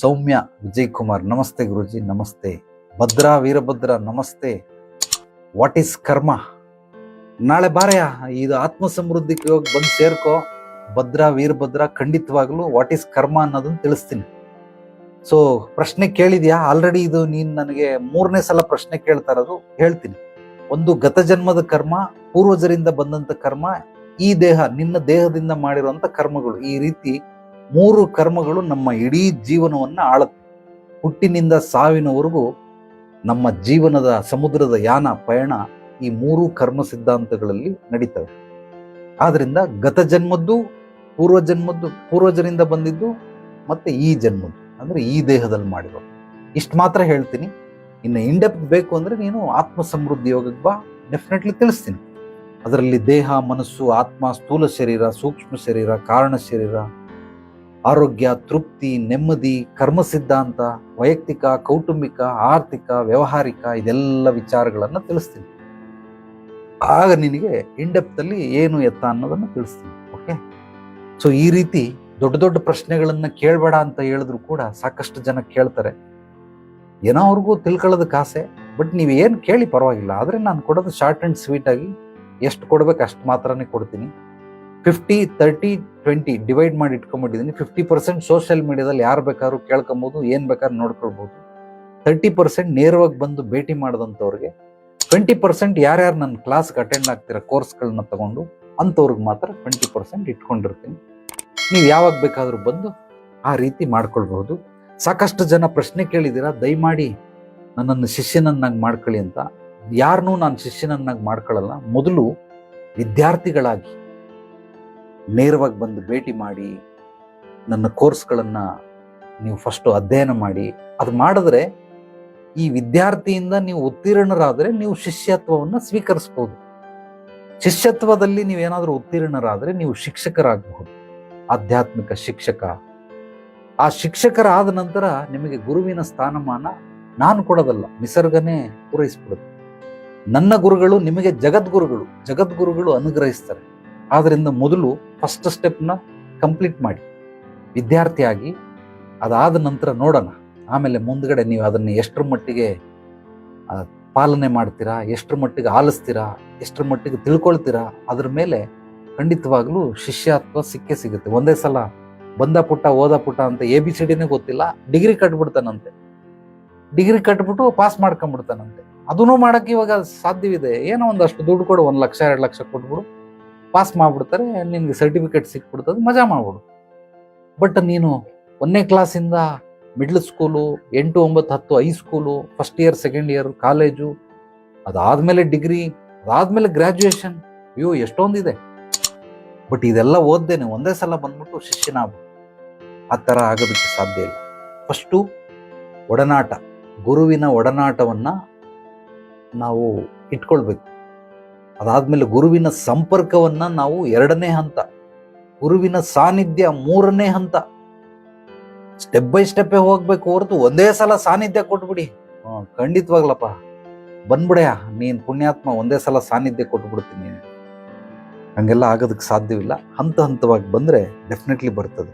ಸೌಮ್ಯ ವಿಜಯ್ ಕುಮಾರ್, ನಮಸ್ತೆ ಗುರುಜಿ, ನಮಸ್ತೆ. ಭದ್ರಾ ವೀರಭದ್ರ, ನಮಸ್ತೆ. ವಾಟ್ ಈಸ್ ಕರ್ಮ ನಾಳೆ ಬಾರಯ ಇದು ಆತ್ಮ ಸಮೃದ್ಧಿಗೆ ಹೋಗಿ ಬಂದು ಸೇರ್ಕೋ. ಭದ್ರಾ ವೀರಭದ್ರ, ಖಂಡಿತವಾಗ್ಲೂ ವಾಟ್ ಈಸ್ ಕರ್ಮ ಅನ್ನೋದನ್ನ ತಿಳಿಸ್ತೀನಿ. ಸೊ ಪ್ರಶ್ನೆ ಕೇಳಿದ್ಯಾ? ಆಲ್ರೆಡಿ ಇದು ನೀನು ನನಗೆ ಮೂರನೇ ಸಲ ಪ್ರಶ್ನೆ ಕೇಳ್ತಾ ಇರೋದು, ಹೇಳ್ತೀನಿ. ಒಂದು ಗತ ಜನ್ಮದ ಕರ್ಮ ಪೂರ್ವಜರಿಂದ ಬಂದಂತ ಕರ್ಮ ಈ ದೇಹ, ನಿನ್ನ ದೇಹದಿಂದ ಮಾಡಿರುವಂತ ಕರ್ಮಗಳು ಈ ರೀತಿ ಮೂರು ಕರ್ಮಗಳು ನಮ್ಮ ಇಡೀ ಜೀವನವನ್ನು ಆಳುತ್ತೆ. ಹುಟ್ಟಿನಿಂದ ಸಾವಿನವರೆಗೂ ನಮ್ಮ ಜೀವನದ ಸಮುದ್ರದ ಯಾನ, ಪಯಣ ಈ ಮೂರು ಕರ್ಮ ಸಿದ್ಧಾಂತಗಳಲ್ಲಿ ನಡೀತವೆ. ಆದ್ದರಿಂದ ಗತ ಜನ್ಮದ್ದು, ಪೂರ್ವ ಜನ್ಮದ್ದು, ಪೂರ್ವಜರಿಂದ ಬಂದಿದ್ದು ಮತ್ತೆ ಈ ಜನ್ಮದ್ದು, ಅಂದ್ರೆ ಈ ದೇಹದಲ್ಲಿ ಮಾಡಿರೋದು ಇಷ್ಟು ಮಾತ್ರ ಹೇಳ್ತೀನಿ. ಇನ್ನು ಇಂಡೆಪ್ತ್ ಬೇಕು ಅಂದ್ರೆ ನೀನು ಆತ್ಮ ಸಮೃದ್ಧಿ ಯೋಗಕ್ಕೆ ಬಾ ಡೆಫಿನೆಟ್ಲಿ ತಿಳಿಸ್ತೀನಿ. ಅದರಲ್ಲಿ ದೇಹ, ಮನಸ್ಸು, ಆತ್ಮ, ಸ್ಥೂಲ ಶರೀರ, ಸೂಕ್ಷ್ಮ ಶರೀರ, ಕಾರಣ ಶರೀರ ಆರೋಗ್ಯ, ತೃಪ್ತಿ, ನೆಮ್ಮದಿ ಕರ್ಮ ಸಿದ್ಧಾಂತ ವೈಯಕ್ತಿಕ, ಕೌಟುಂಬಿಕ, ಆರ್ಥಿಕ, ವ್ಯವಹಾರಿಕ ಇದೆಲ್ಲ ವಿಚಾರಗಳನ್ನು ತಿಳಿಸ್ತೀನಿ. ಆಗ ನಿನಗೆ ಇಂಡೆಪ್ತಲ್ಲಿ ಏನು ಎತ್ತ ಅನ್ನೋದನ್ನು ತಿಳಿಸ್ತೀನಿ ಓಕೆ ಸೊ ಈ ರೀತಿ ದೊಡ್ಡ ದೊಡ್ಡ ಪ್ರಶ್ನೆಗಳನ್ನು ಕೇಳಬೇಡ ಅಂತ ಹೇಳಿದ್ರು ಕೂಡ ಸಾಕಷ್ಟು ಜನ ಕೇಳ್ತಾರೆ. ಏನೋ ಅವ್ರಿಗೂ ತಿಳ್ಕೊಳ್ಳೋದಕ್ಕೆ ಆಸೆ ಬಟ್ ನೀವು ಏನು ಕೇಳಿ ಪರವಾಗಿಲ್ಲ. ಆದರೆ ನಾನು ಕೊಡೋದು ಶಾರ್ಟ್ ಆ್ಯಂಡ್ ಸ್ವೀಟಾಗಿ ಎಷ್ಟು ಕೊಡ್ಬೇಕು ಅಷ್ಟು ಮಾತ್ರನೇ ಕೊಡ್ತೀನಿ. ಫಿಫ್ಟಿ ತರ್ಟಿ ಟ್ವೆಂಟಿ ಡಿವೈಡ್ ಮಾಡಿ ಇಟ್ಕೊಂಡ್ಬಿಟ್ಟಿದ್ದೀನಿ ಫಿಫ್ಟಿ ಪರ್ಸೆಂಟ್ ಸೋಷಿಯಲ್ ಮೀಡಿಯಾದಲ್ಲಿ ಯಾರು ಬೇಕಾದ್ರೂ ಕೇಳ್ಕೊಬೋದು, ಏನು ಬೇಕಾದ್ರೂ ನೋಡ್ಕೊಳ್ಬೋದು. ತರ್ಟಿ ಪರ್ಸೆಂಟ್ ನೇರವಾಗಿ ಬಂದು ಭೇಟಿ ಮಾಡಿದಂಥವ್ರಿಗೆ ಟ್ವೆಂಟಿ ಪರ್ಸೆಂಟ್ ಯಾರ್ಯಾರು ನನ್ನ ಕ್ಲಾಸ್ಗೆ ಅಟೆಂಡ್ ಆಗ್ತಿರೋ ಕೋರ್ಸ್ಗಳನ್ನ ತಗೊಂಡು, ಅಂಥವ್ರಿಗೆ ಮಾತ್ರ ಟ್ವೆಂಟಿ ಪರ್ಸೆಂಟ್ ಇಟ್ಕೊಂಡಿರ್ತೀನಿ. ನೀವು ಯಾವಾಗ ಬೇಕಾದರೂ ಬಂದು ಆ ರೀತಿ ಮಾಡ್ಕೊಳ್ಬಹುದು. ಸಾಕಷ್ಟು ಜನ ಪ್ರಶ್ನೆ ಕೇಳಿದ್ದೀರಾ, ದಯಮಾಡಿ ನನ್ನನ್ನು ಶಿಷ್ಯನನ್ನಾಗಿ ಮಾಡ್ಕೊಳ್ಳಿ ಅಂತ. ಯಾರನ್ನೂ ನಾನು ಶಿಷ್ಯನನ್ನಾಗಿ ಮಾಡ್ಕೊಳ್ಳಲ್ಲ. ಮೊದಲು ವಿದ್ಯಾರ್ಥಿಗಳಾಗಿ ನೇರವಾಗಿ ಬಂದು ಭೇಟಿ ಮಾಡಿ ನನ್ನ ಕೋರ್ಸ್ಗಳನ್ನು ನೀವು ಫಸ್ಟು ಅಧ್ಯಯನ ಮಾಡಿ, ಅದು ಮಾಡಿದ್ರೆ ಈ ವಿದ್ಯಾರ್ಥಿಯಿಂದ ನೀವು ಉತ್ತೀರ್ಣರಾದರೆ ನೀವು ಶಿಷ್ಯತ್ವವನ್ನು ಸ್ವೀಕರಿಸ್ಬೋದು. ಶಿಷ್ಯತ್ವದಲ್ಲಿ ನೀವೇನಾದರೂ ಉತ್ತೀರ್ಣರಾದರೆ ನೀವು ಶಿಕ್ಷಕರಾಗಬಹುದು. ಆಧ್ಯಾತ್ಮಿಕ ಶಿಕ್ಷಕ. ಆ ಶಿಕ್ಷಕರಾದ ನಂತರ ನಿಮಗೆ ಗುರುವಿನ ಸ್ಥಾನಮಾನ ನಾನು ಕೊಡೋದಲ್ಲ, ನಿಸರ್ಗನೇ ಪೂರೈಸ್ಬಿಡುತ್ತೆ. ನನ್ನ ಗುರುಗಳು ನಿಮಗೆ ಜಗದ್ಗುರುಗಳು ಜಗದ್ಗುರುಗಳು ಅನುಗ್ರಹಿಸ್ತಾರೆ. ಆದ್ರಿಂದ ಮೊದಲು ಫಸ್ಟ್ ಸ್ಟೆಪ್ನ ಕಂಪ್ಲೀಟ್ ಮಾಡಿ. ವಿದ್ಯಾರ್ಥಿಯಾಗಿ ಅದಾದ ನಂತರ ನೋಡೋಣ. ಆಮೇಲೆ ಮುಂದ್ಗಡೆ ನೀವು ಅದನ್ನು ಎಷ್ಟರ ಮಟ್ಟಿಗೆ ಪಾಲನೆ ಮಾಡ್ತೀರಾ, ಎಷ್ಟರ ಮಟ್ಟಿಗೆ ಆಲಿಸ್ತೀರಾ, ಎಷ್ಟರ ಮಟ್ಟಿಗೆ ತಿಳ್ಕೊಳ್ತೀರಾ, ಅದ್ರ ಮೇಲೆ ಖಂಡಿತವಾಗ್ಲೂ ಶಿಷ್ಯತ್ವ ಸಿಕ್ಕೇ ಸಿಗುತ್ತೆ. ಒಂದೇ ಸಲ ಬಂದ ಪುಟ್ಟ, ಓದ ಪುಟ್ಟ ಅಂತ ಎ ಬಿ ಸಿ ಡಿನೇ ಗೊತ್ತಿಲ್ಲ. ಡಿಗ್ರಿ ಕಟ್ಬಿಡ್ತಾನಂತೆ. ಡಿಗ್ರಿ ಕಟ್ಬಿಟ್ಟು ಪಾಸ್ ಮಾಡ್ಕೊಂಡ್ಬಿಡ್ತಾನಂತೆ ಅದನ್ನೂ ಮಾಡೋಕ್ಕೆ ಇವಾಗ ಸಾಧ್ಯವಿದೆ. ಏನೋ ಒಂದಷ್ಟು ದುಡ್ಡು ಕೊಡು, ಒಂದು ಲಕ್ಷ, ಎರಡು ಲಕ್ಷ ಕೊಟ್ಬಿಡು. ಪಾಸ್ ಮಾಡಿಬಿಡ್ತಾರೆ, ನಿನಗೆ ಸರ್ಟಿಫಿಕೇಟ್ ಸಿಕ್ಬಿಡ್ತದೆ, ಮಜಾ ಮಾಡ್ಬಿಡು ಬಟ್ ನೀನು ಒಂದನೇ ಕ್ಲಾಸಿಂದ ಮಿಡ್ಲ್ ಸ್ಕೂಲು ಎಂಟು, ಒಂಬತ್ತು, ಹತ್ತು high school first year second year college ಅದಾದಮೇಲೆ ಡಿಗ್ರಿ ಅದಾದಮೇಲೆ ಗ್ರ್ಯಾಜುಯೇಷನ್ ಅಯ್ಯೋ, ಎಷ್ಟೊಂದಿದೆ. ಬಟ್ ಇದೆಲ್ಲ ಓದ್ದೇನೆ, ಒಂದೇ ಸಲ ಬಂದ್ಬಿಟ್ಟು ಶಿಷ್ಯನಾಗು ಆ ಥರ ಆಗೋದಕ್ಕೆ ಸಾಧ್ಯ ಇಲ್ಲ. ಫಸ್ಟು ಒಡನಾಟ, ಗುರುವಿನ ಒಡನಾಟವನ್ನು ನಾವು ಇಟ್ಕೊಳ್ಬೇಕು. ಅದಾದ್ಮೇಲೆ ಗುರುವಿನ ಸಂಪರ್ಕವನ್ನ ನಾವು ಎರಡನೇ ಹಂತ, ಗುರುವಿನ ಸಾನ್ನಿಧ್ಯ ಮೂರನೇ ಹಂತ. ಸ್ಟೆಪ್ ಬೈ ಸ್ಟೆಪ್ಪೇ ಹೋಗ್ಬೇಕು ಹೊರತು ಒಂದೇ ಸಲ ಸಾನ್ನಿಧ್ಯ ಕೊಟ್ಬಿಡಿ. ಖಂಡಿತವಾಗ್ಲಪ್ಪ. ಬಂದ್ಬಿಡ್ಯ ನೀನು ಪುಣ್ಯಾತ್ಮ, ಒಂದೇ ಸಲ ಸಾನ್ನಿಧ್ಯ ಕೊಟ್ಬಿಡ್ತೀನಿ. ನೀನು ಹಂಗೆಲ್ಲ ಆಗೋದಕ್ಕೆ ಸಾಧ್ಯವಿಲ್ಲ. ಹಂತ ಹಂತವಾಗಿ ಬಂದ್ರೆ ಡೆಫಿನೆಟ್ಲಿ ಬರ್ತದೆ.